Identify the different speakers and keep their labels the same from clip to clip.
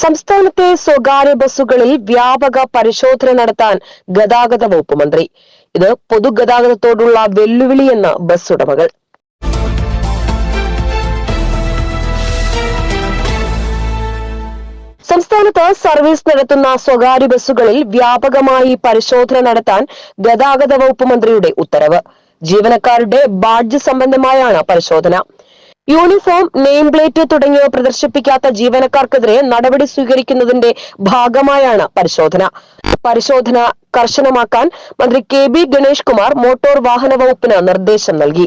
Speaker 1: സംസ്ഥാനത്തെ സ്വകാര്യ ബസ്സുകളിൽ വ്യാപക പരിശോധന നടത്താൻ ഗതാഗത വകുപ്പ് മന്ത്രി. ഇത് പൊതുഗതാഗതത്തോടുള്ള വെല്ലുവിളിയെന്ന് ബസ് ഉടമകൾ. സംസ്ഥാനത്ത് സർവീസ് നടത്തുന്ന സ്വകാര്യ ബസ്സുകളിൽ വ്യാപകമായി പരിശോധന നടത്താൻ ഗതാഗത വകുപ്പ് മന്ത്രിയുടെ ഉത്തരവ്. ജീവനക്കാരുടെ ബാഡ്ജ് സംബന്ധമായാണ് പരിശോധന. യൂണിഫോം നെയിം പ്ലേറ്റ് തുടങ്ങിയവ പ്രദർശിപ്പിക്കാത്ത ജീവനക്കാർക്കെതിരെ നടപടി സ്വീകരിക്കുന്നതിന്റെ ഭാഗമായാണ് പരിശോധന. പരിശോധന കർശനമാക്കാൻ മന്ത്രി K B Ganesh Kumar motor വാഹന വകുപ്പിന് നിർദ്ദേശം നൽകി.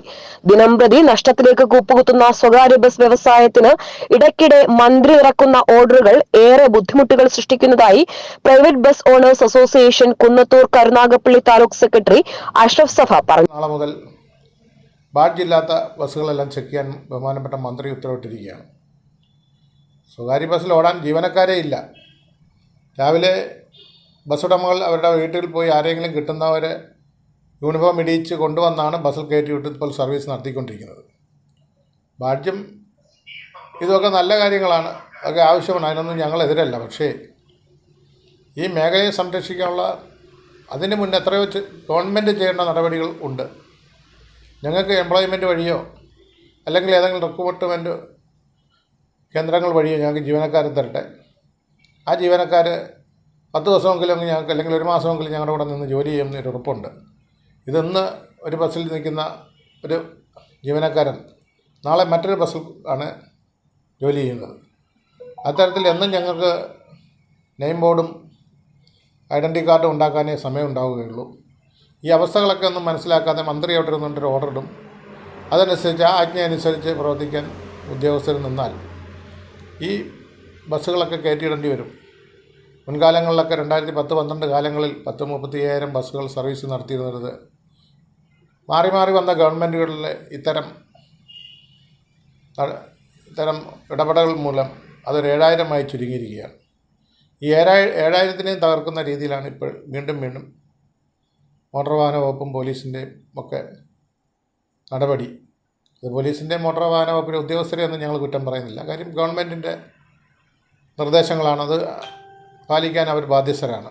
Speaker 1: ദിനംപ്രതി നഷ്ടത്തിലേക്ക് കൂപ്പുകുത്തുന്ന സ്വകാര്യ ബസ് വ്യവസായത്തിന് ഇടയ്ക്കിടെ മന്ത്രി ഇറക്കുന്ന ഓർഡറുകൾ ഏറെ ബുദ്ധിമുട്ടുകൾ സൃഷ്ടിക്കുന്നതായി private bus owners association Kunnathur Karunagappally taluk secretary Ashraf Safa പറഞ്ഞു.
Speaker 2: നാളെ മുതൽ ബാഡ്ജ് ഇല്ലാത്ത ബസ്സുകളെല്ലാം ചെക്ക് ചെയ്യാൻ ബഹുമാനപ്പെട്ട മന്ത്രി ഉത്തരവിട്ടിരിക്കുകയാണ്. സ്വകാര്യ ബസ്സിൽ ഓടാൻ ജീവനക്കാരേ ഇല്ല. രാവിലെ ബസ് ഉടമകൾ അവരുടെ വീട്ടിൽ പോയി ആരെങ്കിലും കിട്ടുന്നവരെ യൂണിഫോം ഇടിയിച്ച് കൊണ്ടുവന്നാണ് ബസ്സിൽ കയറ്റി വിട്ട് ഇപ്പോൾ സർവീസ് നടത്തിക്കൊണ്ടിരിക്കുന്നത്. ബാഡ്ജും ഇതൊക്കെ നല്ല കാര്യങ്ങളാണ്. അതൊക്കെ ആവശ്യമാണ്. അതിനൊന്നും ഞങ്ങൾ എതിരല്ല പക്ഷേ ഈ മേഖലയെ സംരക്ഷിക്കാനുള്ള അതിന് മുന്നേ എത്രയോ ഗവൺമെന്റ് ചെയ്യേണ്ട നടപടികൾ ഉണ്ട്. ഞങ്ങൾക്ക് എംപ്ലോയ്മെന്റ് വഴിയോ അല്ലെങ്കിൽ ഏതെങ്കിലും റിക്രൂട്ട്മെന്റ് കേന്ദ്രങ്ങൾ വഴിയോ ഞങ്ങൾക്ക് ജീവനക്കാരെ തരട്ടെ. ആ ജീവനക്കാർ പത്ത് ദിവസമെങ്കിലും ഞങ്ങൾക്ക് അല്ലെങ്കിൽ ഒരു മാസമെങ്കിലും ഞങ്ങളുടെ കൂടെ നിന്ന് ജോലി ചെയ്യുന്ന ഒരു ഉറപ്പുണ്ട്. ഇതിന്ന് ഒരു ബസ്സിൽ നിൽക്കുന്ന ഒരു ജീവനക്കാരൻ നാളെ മറ്റൊരു ബസ്സിൽ ആണ് ജോലി ചെയ്യുന്നത്. അത്തരത്തിൽ എന്നും ഞങ്ങൾക്ക് നെയിം ബോർഡും ഐഡന്റി കാർഡും ഉണ്ടാക്കാനേ സമയം ഉണ്ടാവുകയുള്ളൂ. ഈ അവസ്ഥകളൊക്കെ ഒന്നും മനസ്സിലാക്കാതെ മന്ത്രി അവിടെ നിന്നൊരു ഓർഡർ ഇടും. അതനുസരിച്ച് ആ ആജ്ഞ അനുസരിച്ച് പ്രവർത്തിക്കാൻ ഉദ്യോഗസ്ഥർ നിന്നാൽ ഈ ബസ്സുകളൊക്കെ കയറ്റിയിടേണ്ടി വരും. മുൻകാലങ്ങളിലൊക്കെ രണ്ടായിരത്തി പത്ത് പന്ത്രണ്ട് കാലങ്ങളിൽ പത്ത് മുപ്പത്തി അയ്യായിരം ബസ്സുകൾ സർവീസ് നടത്തിയിരുന്നത്. മാറി മാറി വന്ന ഗവൺമെന്റുകളിലെ ഇത്തരം ഇത്തരം ഇടപെടലുകൾ മൂലം അതൊരു ഏഴായിരമായി ചുരുങ്ങിയിരിക്കുകയാണ്. ഈ ഏഴായി ഏഴായിരത്തിനെയും തകർക്കുന്ന രീതിയിലാണ് ഇപ്പോൾ വീണ്ടും വീണ്ടും മോട്ടോർ വാഹന വകുപ്പും പോലീസിന്റെയും ഒക്കെ നടപടി. ഇത് പോലീസിന്റെ മോട്ടോർ വാഹന വകുപ്പിലെ ഉദ്യോഗസ്ഥരെയൊന്നും ഞങ്ങൾ കുറ്റം പറയുന്നില്ല. കാര്യം ഗവൺമെന്റിന്റെ നിർദ്ദേശങ്ങളാണത് പാലിക്കാൻ അവർ ബാധ്യസ്ഥരാണ്.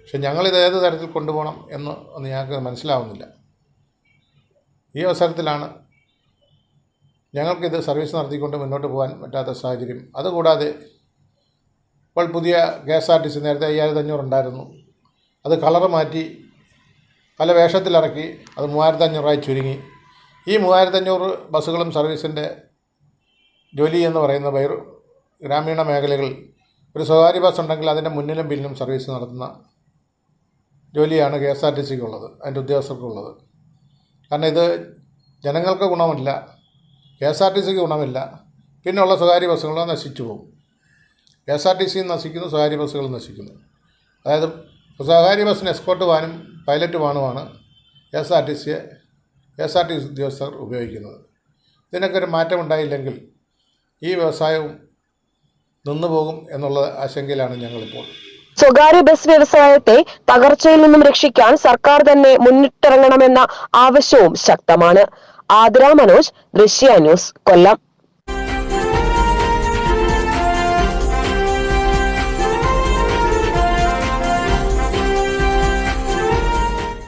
Speaker 2: പക്ഷെ ഞങ്ങളിത് ഏത് തരത്തിൽ കൊണ്ടുപോകണം എന്ന് ഒന്ന് ഞങ്ങൾക്ക് മനസ്സിലാവുന്നില്ല. ഈ അവസരത്തിലാണ് ഞങ്ങൾക്കിത് സർവീസ് നടത്തിക്കൊണ്ട് മുന്നോട്ട് പോകാൻ പറ്റാത്ത സാഹചര്യം. അതുകൂടാതെ ഇപ്പോൾ പുതിയ K S R T C നേരത്തെ അയ്യായിരത്തി അഞ്ഞൂറ് ഉണ്ടായിരുന്നു. അത് കളറ് മാറ്റി പല വേഷത്തിലിറക്കി അത് മൂവായിരത്തി അഞ്ഞൂറായി ചുരുങ്ങി. ഈ മൂവായിരത്തഞ്ഞൂറ് ബസ്സുകളും സർവീസിന്റെ ജോലി എന്ന് പറയുന്ന വൈറു ഗ്രാമീണ മേഖലകളിൽ ഒരു സ്വകാര്യ ബസ് ഉണ്ടെങ്കിൽ അതിന്റെ മുന്നിലും പിന്നിലും സർവീസ് നടത്തുന്ന ജോലിയാണ് കെ എസ് ആർ ടി സിക്കുള്ളത് അതിന്റെ ഉദ്യോഗസ്ഥർക്കുള്ളത്. കാരണം ഇത് ജനങ്ങൾക്ക് ഗുണമില്ല കെ എസ് ആർ ടി സിക്ക് ഗുണമില്ല. പിന്നെയുള്ള സ്വകാര്യ ബസ്സുകൾ നശിച്ചു പോകും. K S R T C നശിക്കുന്നു സ്വകാര്യ ബസ്സുകൾ നശിക്കുന്നു. അതായത് സ്വകാര്യ ബസ്സിന് എസ്കോർട്ട് വാനും പൈലറ്റ് വാണുമാണ് എസ് ആർ ടി സിയെ എസ് ആർ ടി സി ഉദ്യോഗസ്ഥർ ഉപയോഗിക്കുന്നത്. ഇതിനൊക്കെ ഒരു മാറ്റം ഉണ്ടായില്ലെങ്കിൽ ഈ വ്യവസായവും നിന്നുപോകും എന്നുള്ള ആശങ്കയിലാണ് ഞങ്ങളിപ്പോൾ.
Speaker 1: സ്വകാര്യ ബസ് വ്യവസായത്തെ തകർച്ചയിൽ നിന്നും രക്ഷിക്കാൻ സർക്കാർ തന്നെ മുന്നിട്ടിറങ്ങണമെന്ന ആവശ്യവും ശക്തമാണ്. ആതിര മനോജ് ദൃശ്യ ന്യൂസ് കൊല്ലം.